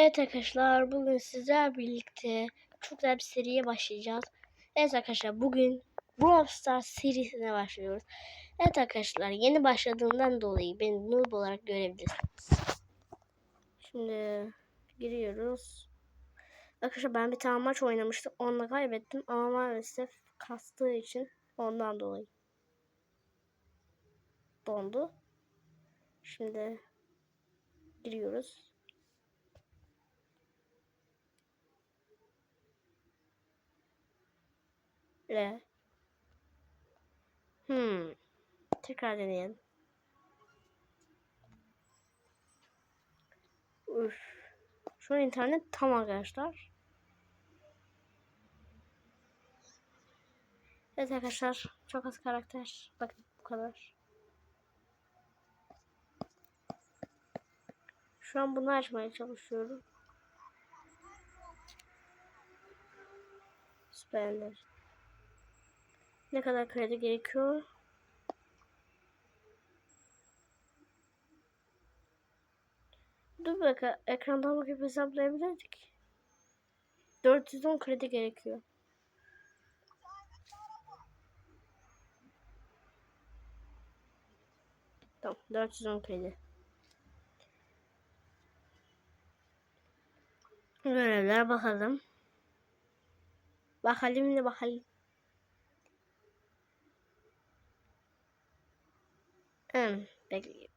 Evet arkadaşlar bugün sizler birlikte çok güzel bir seriye başlayacağız. Evet arkadaşlar bugün Brawl Stars serisine başlıyoruz. Evet arkadaşlar yeni başladığımdan dolayı beni noob olarak görebilirsiniz. Şimdi giriyoruz. Arkadaşlar ben bir tane maç oynamıştım. Onunla kaybettim ama maalesef kastığı için ondan dolayı dondu. Şimdi giriyoruz. Re. Hmm. Tekrar deneyelim. Üf. Şu an internet tam arkadaşlar. Evet arkadaşlar. Çok az karakter. Bakın bu kadar. Şu an bunu açmaya çalışıyorum. Süperler. Ne kadar kredi gerekiyor? Dur bakalım. Ekrandan bakıp hesaplayabilirdik. 410 kredi gerekiyor. Tamam. 410 kredi. Görevler bakalım. Bakalım ne bakalım. Hmm, bekleyin.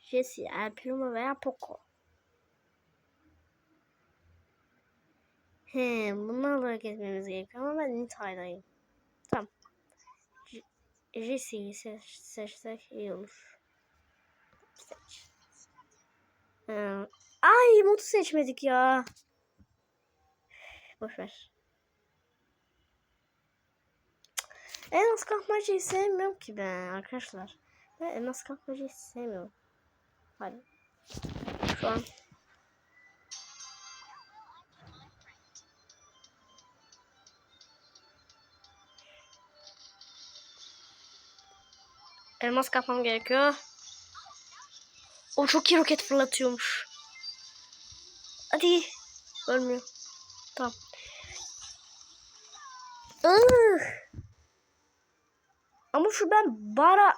Jesse, El Primo veya Poco. He, bunları da etmemiz gerekiyor ama ben Nita'ydayım. Tamam. Jesse'yi seç, seçsek iyi olur. Seç. Hmm. Ay modu seçmedik ya. Boş ver. En az kalkmacayı sevmiyorum ki ben arkadaşlar. Ben en az kalkmacayı sevmiyorum. Hadi. Şu an. Elmas kapmam gerekiyor. O çok iyi roket fırlatıyormuş. Hadi. Ölmüyor. Tamam. Ugh. Ama şu ben bara...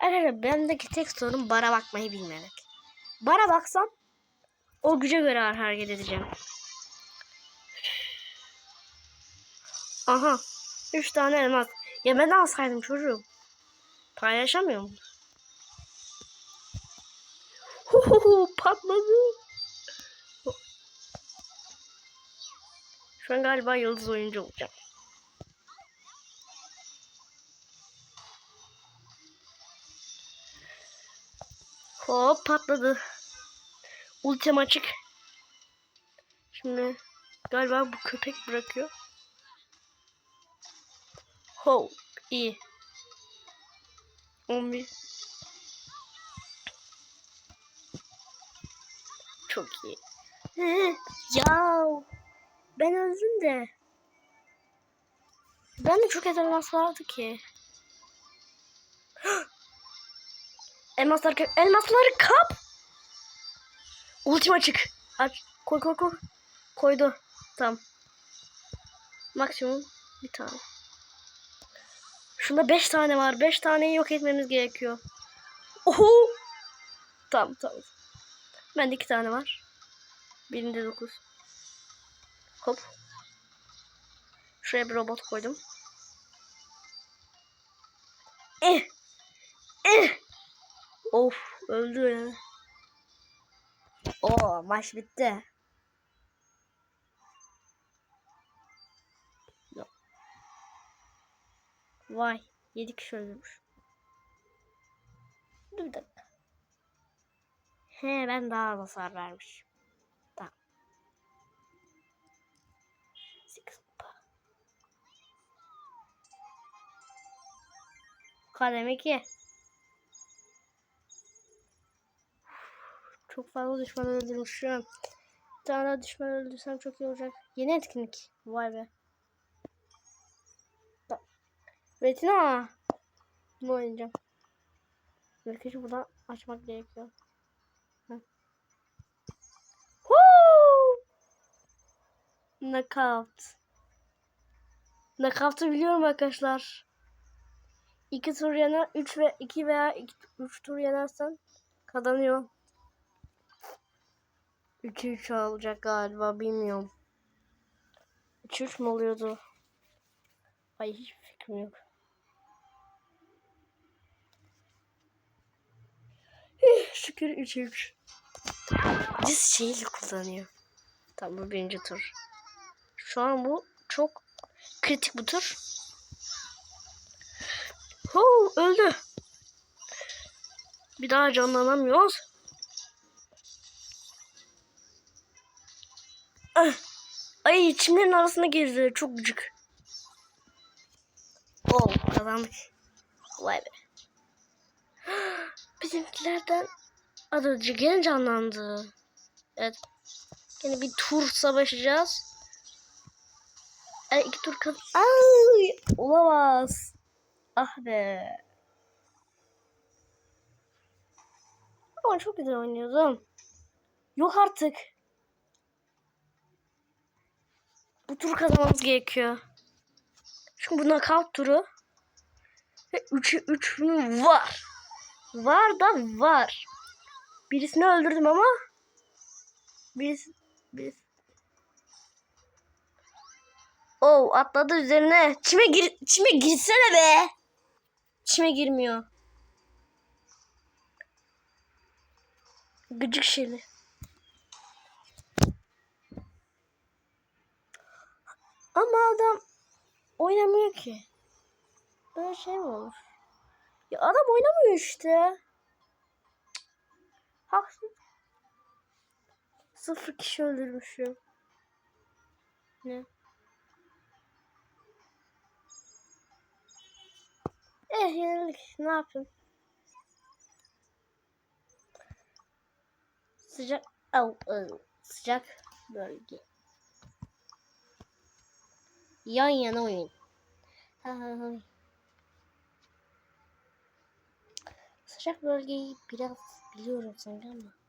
Arkadaşlar bendeki tek sorun bara bakmayı bilmemek. Bara baksam o güce göre hareket edeceğim. Aha. Üç tane elmas. Ya ben alsaydım çocuğum. Paylaşamıyor mu? Huhuhu patladı. Şu an galiba yıldız oyuncu olacağım. Hop patladı. Ultim açık. Şimdi galiba bu köpek bırakıyor. Ho iyi. 11 Çok iyi. ya ben öldüm de. Ben de çok elmas vardı ki. Elmaslar elmasları kap. Ultim açık. Aç. Koy koy koy. Koydu. Tamam. Maksimum bir tane. Şunda 5 tane var. 5 taneyi yok etmemiz gerekiyor. Oho. Tamam tamam. Bende 2 tane var. Birinde 9. Hop. Şuraya bir robot koydum. Eh. Eh. Of öldü ya. Oo maç bitti. Vay 7 kişi öldürmüş. Dur bir dakika. He ben daha az hasar vermiş. Tamam. 8 kupa. Kademe 2. Çok fazla düşman öldürmüşüm. Bir tane daha düşman öldürsem çok iyi olacak. Yeni etkinlik. Vay be. Tamam. Retina. Bu oynayacağım. Belki buradan açmak gerekiyor. Knockout. Knockout'u biliyorum arkadaşlar. 2 tur yener, 3 ve 2 veya 3 tur yenersen kazanıyor. 3-3 olacak galiba bilmiyorum. 3-3 mü oluyordu? Ay hiç fikrim yok. Eh, Şükür 3-3. Diz şeyle kullanıyor. Tamam bu birinci tur. Şu an bu çok kritik bu tur. Huu öldü. Bir daha canlanamıyoruz. Ay çimlerin arasına girdi. Çok gıcık. Oh kazandık. Vay be. Bizimkilerden önce gene canlandı. Evet. Yine bir tur savaşacağız. E, iki tur kaz... Ay, olamaz. Ah be. Ama çok güzel oynuyordum. Yok artık. Bu turu kazanmamız gerekiyor. Çünkü bu knockout turu. Ve 3'ü 3 var. Var da var. Birisini öldürdüm ama birisi, birisi. Oh atladı üzerine. Çime gir çime girsene be. Çime girmiyor. Gıcık şeyli. Ama adam oynamıyor ki. Böyle şey mi olur? Ya adam oynamıyor işte. Haksız. Sıfır kişi öldürmüşüm. Ne? Eh yenildik. Ne yapayım? Sıcak. Au, au. Sıcak bölge. Yan yana oyun. Sıcak bölgeyi biraz biliyorum sanki ama.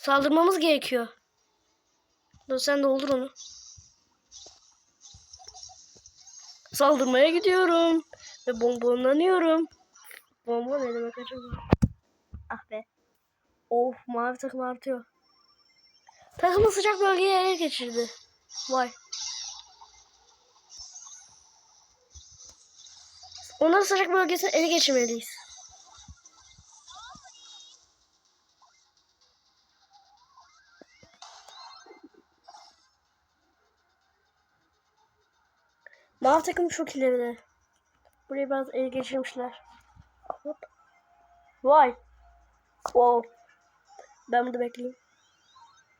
Saldırmamız gerekiyor. Dur sen de olur onu. Saldırmaya gidiyorum. Ve bombonlanıyorum. Bomba ne demek acaba? Ah be. Of mavi takım artıyor. Takımı sıcak bölgeye ele geçirdi. Vay. Onları sıcak bölgesine ele geçirmeliyiz. Mavi takım çok ileride. Burayı biraz ele geçirmişler. Hop. Vay. Wow. Ben burada bekleyeyim.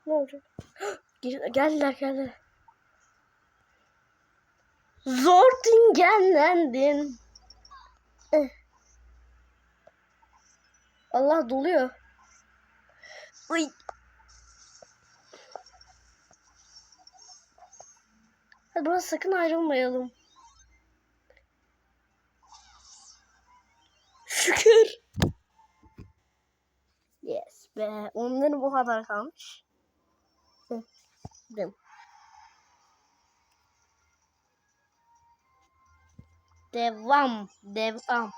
Ne olacak? Gel- geldiler geldiler. Zor dingenlendin. Eh. Allah doluyor. Uy. Hadi burası sakın ayrılmayalım. Şükür. Yes be. Onların bu kadar kalmış. Dım. Devam. Devam.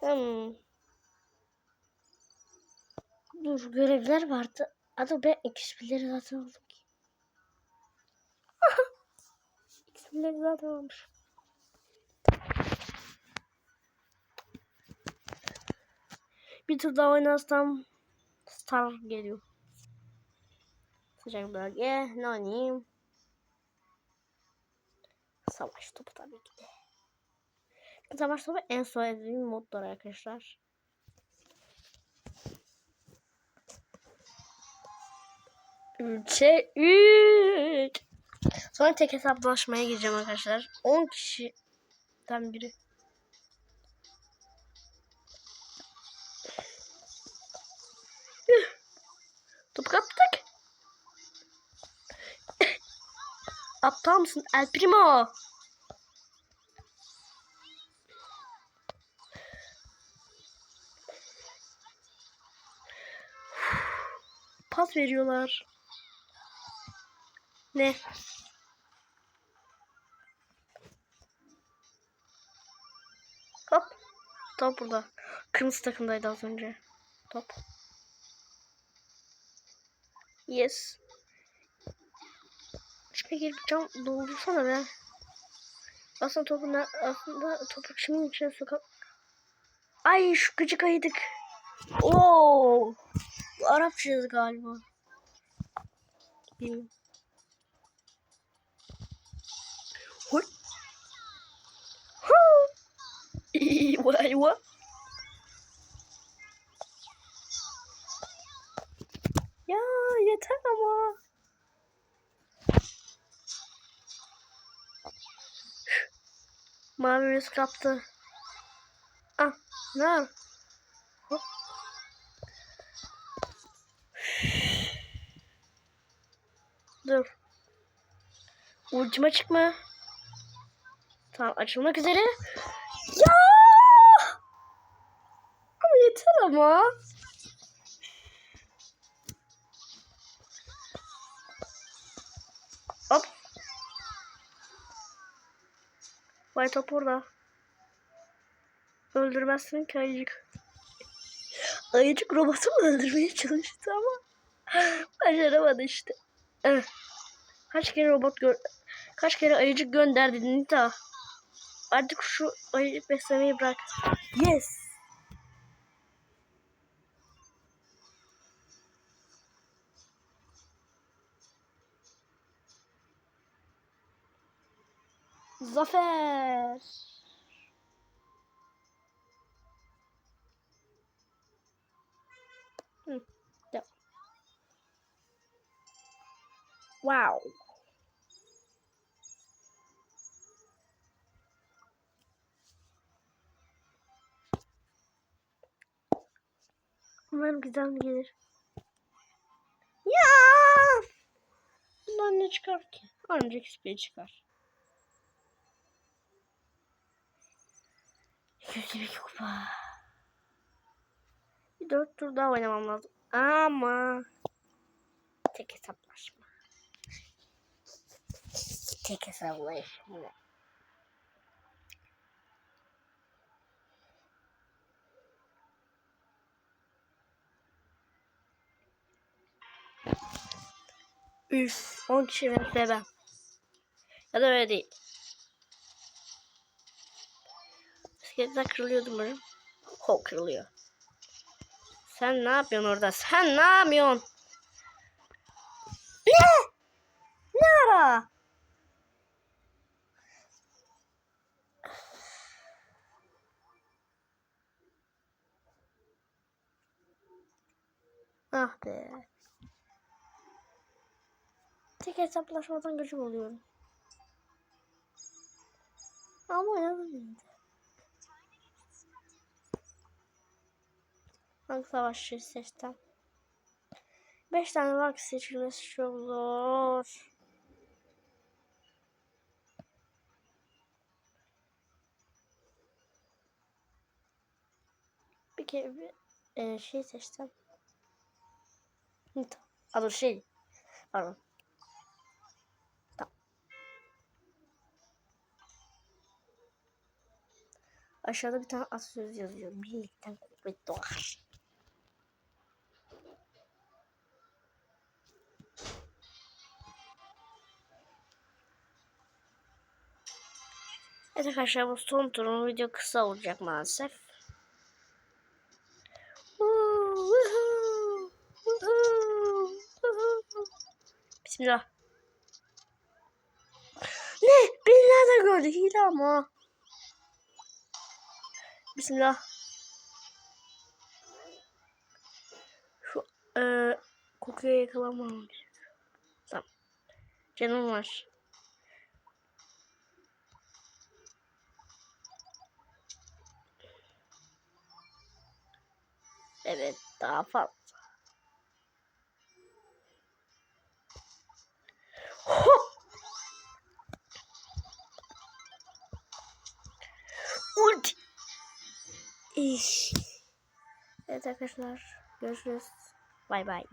Hmm. Dur görevler vardı. Adı ben XP'leri zaten aldım ki. XP'leri zaten almış. Bir tur daha oynarsam Star geliyor. Sıcak bölge. Ne oynayayım? Savaş topu tabii ki de. Savaş topu en sevdiğim modlar arkadaşlar. Üçe üç. Sonra tek hesaplaşmaya gireceğim arkadaşlar. 10 kişiden biri. Top kaptık. Aptal mısın El Primo? Pas veriyorlar. Ne? Top burada. Kırmızı takımdaydı az önce. Top. Yes. Şuraya gelip cam doldursana be. Aslında topu ne, aslında topu kimin içine sokak. Ay şu gıcık ayıdık. Oo. Bu Arapça galiba. Bilmiyorum. Vay vay. Ya yeter ama. Mavi yüz kaptı. Ah, ne? Hop. Dur. Ucuma çıkma. Tamam açılmak üzere. Ya! Yeter ama. Hop. Vay top orada. Öldürmezsin ki ayıcık. Ayıcık robotu mu öldürmeye çalıştı ama başaramadı işte. Kaç kere robot gör kaç kere ayıcık gönderdi Nita. Artık şu ayıcık beslemeyi bırak. Yes. Zafer. Hı. Wow. Umarım güzel gelir. Ya! Bundan ne çıkar ki? Ancak XP çıkar. 202 kupa. Bir dört tur daha oynamam lazım. Ama tek hesaplaşma. Tek hesaplaşma. Üf, 10 kişi ben. Ya da öyle değil. Bisikletler kırılıyordu umarım. Ho kırılıyor. Sen ne yapıyorsun orada? Sen ne yapıyorsun? Ne? Ne ara? Ah be. Tek hesaplaşmadan gıcık oluyorum. Ama oynadım Hangi savaşçıyı seçtim? 5 tane rank seçilmesi çok zor. Bir kere bir e, şey seçtim. Adı şey. Pardon. Tamam. Aşağıda bir tane atasöz yazıyor. Birlikten kuvvet doğar. Evet arkadaşlar bu son turun video kısa olacak maalesef. Bismillah. Ne? Beni nereden gördü? Hile ama. Bismillah. Şu eee kokuya yakalamam. Tamam. Canım var. Evet daha fazla. Hop! Ulti. Evet arkadaşlar görüşürüz. Bay bay.